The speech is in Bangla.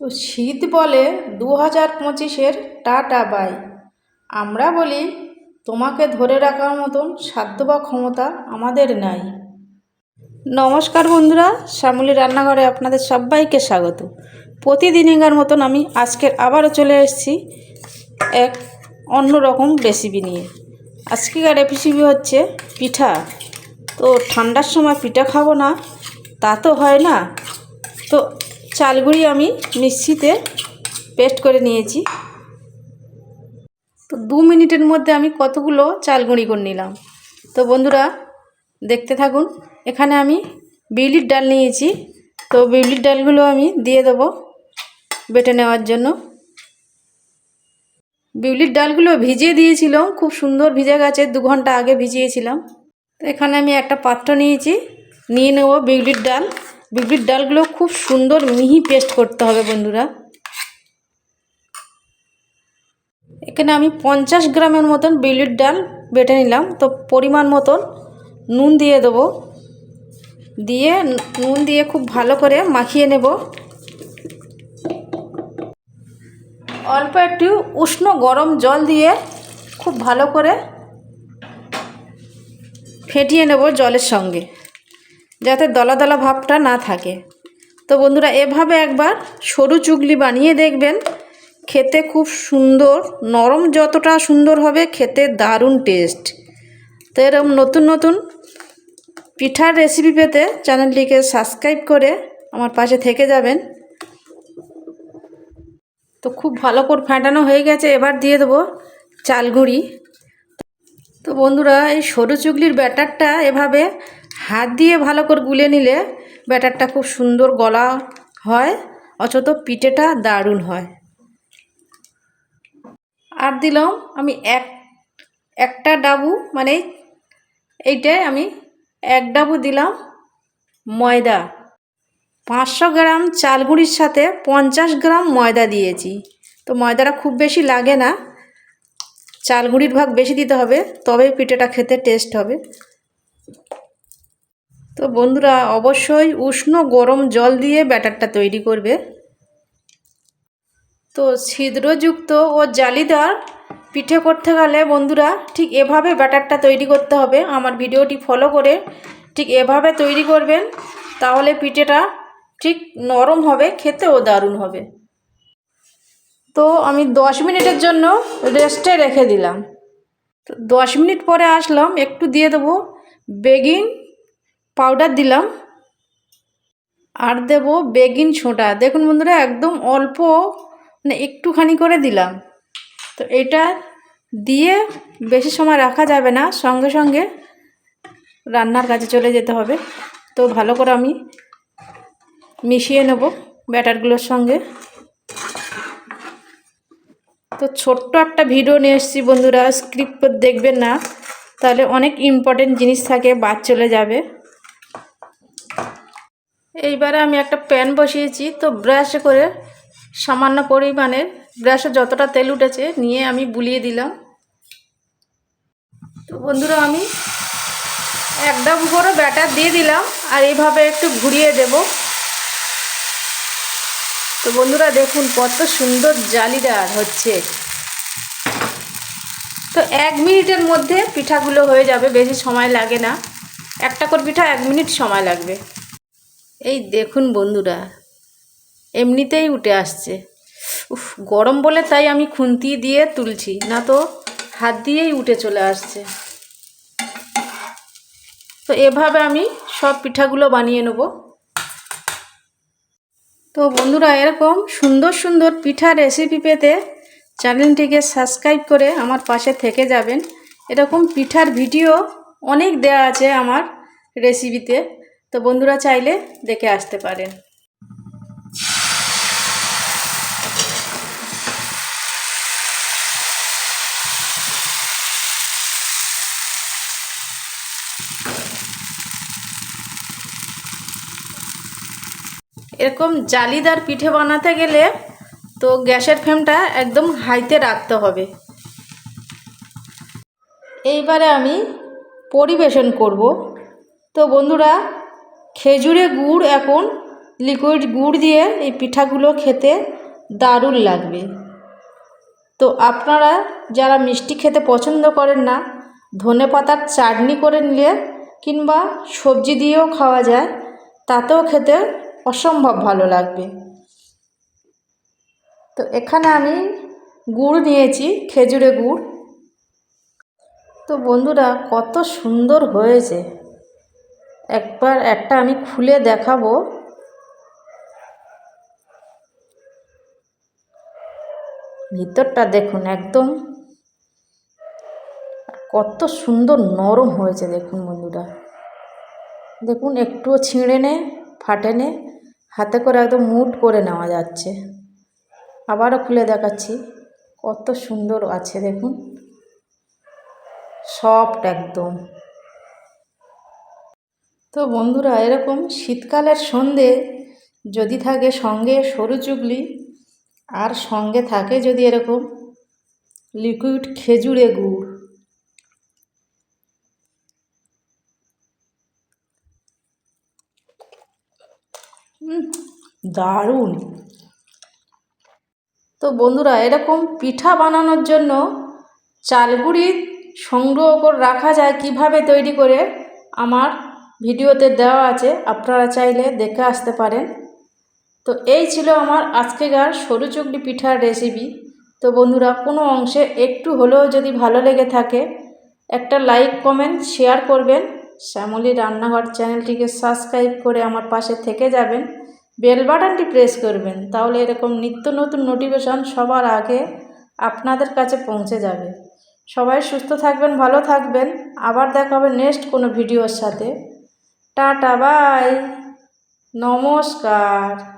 তো শীত বলে দু হাজার পঁচিশের টাটা বাই। আমরা বলি, তোমাকে ধরে রাখার মতন সাধ্য বা ক্ষমতা আমাদের নাই। নমস্কার বন্ধুরা, শ্যামলী রান্নাঘরে আপনাদের সবাইকে স্বাগত। প্রতিদিনকার মতন আমি আজকের আবারও চলে এসেছি এক অন্য রকম রেসিপি নিয়ে। আজকেকার রেসিপি হচ্ছে পিঠা। তো ঠান্ডার সময় পিঠা খাব না, তা তো হয় না। তো চালগুড়ি আমি মিক্সিতে পেস্ট করে নিয়েছি। তো দু মিনিটের মধ্যে আমি কতগুলো চাল গুঁড়ি করে নিলাম। তো বন্ধুরা, দেখতে থাকুন, এখানে আমি বিউলির ডাল নিয়েছি। তো বিউলির ডালগুলো আমি দিয়ে দেবো বেটে নেওয়ার জন্য। বিউলির ডালগুলো ভিজিয়ে দিয়েছিলাম খুব সুন্দর ভিজে গেছে, দু ঘণ্টা আগে ভিজিয়েছিলাম। তো এখানে আমি একটা পাত্র নিয়েছি, নিয়ে নেব বিউলির ডাল। বিউলির ডালগুলো খুব সুন্দর মিহি পেস্ট করতে হবে বন্ধুরা। এখানে আমি পঞ্চাশ গ্রামের মতন বিউলির ডাল বেটে নিলাম। তো পরিমাণ মতন নুন দিয়ে দেবো। দিয়ে নুন দিয়ে খুব ভালো করে মাখিয়ে নেব। অল্প একটু উষ্ণ গরম জল দিয়ে খুব ভালো করে ফেটিয়ে নেব জলের সঙ্গে। যাতে দলা দলা ভাবটা না থাকে। তো বন্ধুরা, এভাবে একবার সরু চুগলি বানিয়ে দেখবেন। খেতে খুব সুন্দর, নরম যতটা সুন্দর হবে, খেতে দারুণ টেস্ট তো এরকম নতুন নতুন পিঠার রেসিপি পেতে চ্যানেলটিকে সাবস্ক্রাইব করে আমার পাশে থেকে যাবেন। তো খুব ভালো করে ফেটানো হয়ে গেছে, এবার দিয়ে দেবো চালগুড়ি তো বন্ধুরা, এই সরু চুগলির ব্যাটারটা এভাবে হাত দিয়ে ভালো করে গুলে নিলে ব্যাটারটা খুব সুন্দর গলা হয়, অথচ পিঠেটা দারুণ হয়। আর দিলাম আমি এক, একটা ডাবু মানে এইটাই আমি এক ডাবু দিলাম ময়দা। পাঁচশো গ্রাম চালগুড়ির সাথে পঞ্চাশ গ্রাম ময়দা দিয়েছি। তো ময়দাটা খুব বেশি লাগে না, চালগুড়ির ভাগ বেশি দিতে হবে তবে পিঠেটা খেতে টেস্ট হবে। তো বন্ধুরা, অবশ্যই উষ্ণ গরম জল দিয়ে ব্যাটারটা তৈরি করবে। তো ছিদ্রযুক্ত ও জালিদার পিঠে করতে গেলে বন্ধুরা, ঠিক এভাবে ব্যাটারটা তৈরি করতে হবে। আমার ভিডিওটি ফলো করে ঠিক এভাবে তৈরি করবেন, তাহলে পিঠেটা ঠিক নরম হবে, খেতেও দারুণ হবে। তো আমি দশ মিনিটের জন্য রেস্টে রেখে দিলাম। তো দশ মিনিট পরে আসলাম, একটু দিয়ে দেবো বেগিন পাউডার দিলাম। আর দেবো বেগিন ছোঁটা। দেখুন বন্ধুরা, একদম অল্প মানে একটুখানি করে দিলাম। তো এটা দিয়ে বেশি সময় রাখা যাবে না, সঙ্গে সঙ্গে রান্নার কাজে চলে যেতে হবে। তো ভালো করে আমি মিশিয়ে নেব ব্যাটারগুলোর সঙ্গে। তো ছোট্ট একটা ভিডিও নিয়ে এসেছি বন্ধুরা, স্ক্রিপ্ট দেখবেন না, তাহলে অনেক ইম্পর্টেন্ট জিনিস থাকে, বাদ চলে যাবে। এইবারে আমি একটা প্যান বসিয়েছি, তো ব্রাশে করে সামান্য পরিমাণে, ব্রাশে যতটা তেল উঠেছে নিয়ে আমি বুলিয়ে দিলাম। তো বন্ধুরা, আমি একদম করে ব্যাটার দিয়ে দিলাম, আর এইভাবে একটু ঘুরিয়ে দেব। তো বন্ধুরা, দেখুন কত সুন্দর জালিদার হচ্ছে। তো এক মিনিটের মধ্যে পিঠাগুলো হয়ে যাবে, বেশি সময় লাগে না। একটা করে পিঠা এক মিনিট সময় লাগবে। এই দেখুন বন্ধুরা, এমনিতেই উঠে আসছে। উফ, গরম বলে তাই আমি খুন্তি দিয়ে তুলছি, না তো হাত দিয়েই উঠে চলে আসছে। তো এভাবে আমি সব পিঠাগুলো বানিয়ে নেব। তো বন্ধুরা, এরকম সুন্দর সুন্দর পিঠা রেসিপি পেতে চ্যানেলটিকে সাবস্ক্রাইব করে আমার পাশে থেকে যাবেন। এরকম পিঠার ভিডিও অনেক দেয়া আছে আমার রেসিপিতে তো বন্ধুরা চাইলে দেখে আসতে পারেন। এরকম জালিদার পিঠে বানাতে গেলে তো গ্যাসের ফ্লেমটা একদম হাইতে রাখতে হবে। এইবারে আমি পরিবেশন করব। তো বন্ধুরা খেজুরে গুড় এখন লিকুইড গুড় দিয়ে এই পিঠাগুলো খেতে দারুণ লাগবে। তো আপনারা যারা মিষ্টি খেতে পছন্দ করেন না, ধনে পাতার চাটনি করে নিলে কিংবা সবজি দিয়েও খাওয়া যায়, তাতেও খেতে অসম্ভব ভালো লাগবে। তো এখানে আমি গুড় নিয়েছি, খেজুরে গুড়। তো বন্ধুরা কত সুন্দর হয়েছে। একবার একটা আমি খুলে দেখাবো। ভিতরটা দেখুন একদম। কত সুন্দর নরম হয়েছে দেখুন বন্ধুরা। দেখুন একটুও ছিঁড়ে নে, ফাটে নে, হাতে করে একদম মুট করে নেওয়া যাচ্ছে। আবারও খুলে দেখাচ্ছি, কত সুন্দর আছে দেখুন। সফট একদম। তো বন্ধুরা, এরকম শীতকালের সন্ধে যদি থাকে সঙ্গে সরু চুগলি, আর সঙ্গে থাকে যদি এরকম লিকুইড খেজুরে গুড়। দারুণ। তো বন্ধুরা, এরকম পিঠা বানানোর জন্য চালগুড়ি সংগ্রহ করে রাখা যায় কীভাবে তৈরি করে? আমার ভিডিওতে দেওয়া আছে, আপনারা চাইলে দেখে আসতে পারেন। তো এই ছিল আমার আজকেকার সরু চুগলি পিঠার রেসিপি তো বন্ধুরা, কোনো অংশে একটু হলেও যদি ভালো লেগে থাকে, একটা লাইক কমেন্ট শেয়ার করবেন। শ্যামলী রান্নাঘর চ্যানেলটিকে সাবস্ক্রাইব করে আমার পাশে থেকে যাবেন। বেল বাটনটি প্রেস করবেন, তাহলে এরকম নিত্য নতুন নোটিফিকেশান সবার আগে আপনাদের কাছে পৌঁছে যাবে। সবাই সুস্থ থাকবেন, ভালো থাকবেন। আবার দেখা হবে নেক্সট কোনো ভিডিওর সাথে। Tata bye. নমস্কার।